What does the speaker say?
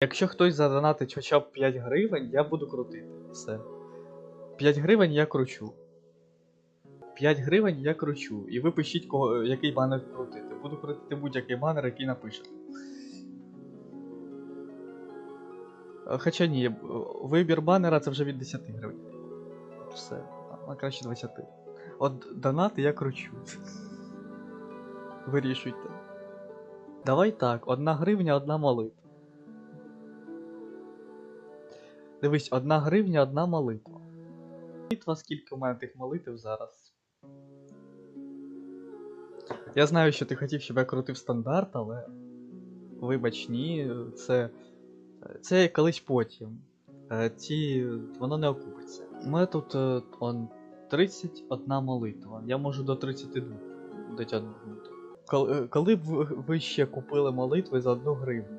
Якщо хтось задонатить хоча б 5 гривень, я буду крутити. Все. 5 гривень я кручу. 5 гривень я кручу. І ви пишіть, кого, який банер крутити. Буду крутити будь-який банер, який напишете. Е, Хоча ні, вибір банера це вже від 10 гривень. Все, а краще 20. От донати я кручу. Вирішуйте. Давай так, одна гривня, одна молитва. Дивись, одна гривня, одна молитва. Молитва, скільки у мене тих молитв зараз. Я знаю, що ти хотів, щоб я крутив стандарт, але. Вибач, ні, це. Це колись потім. Е, Ці. Воно не окупиться. У мене тут е, он 31 молитва. Я можу до 32 дотягнути. Коли, коли б ви- ще купили молитви за одну гривню?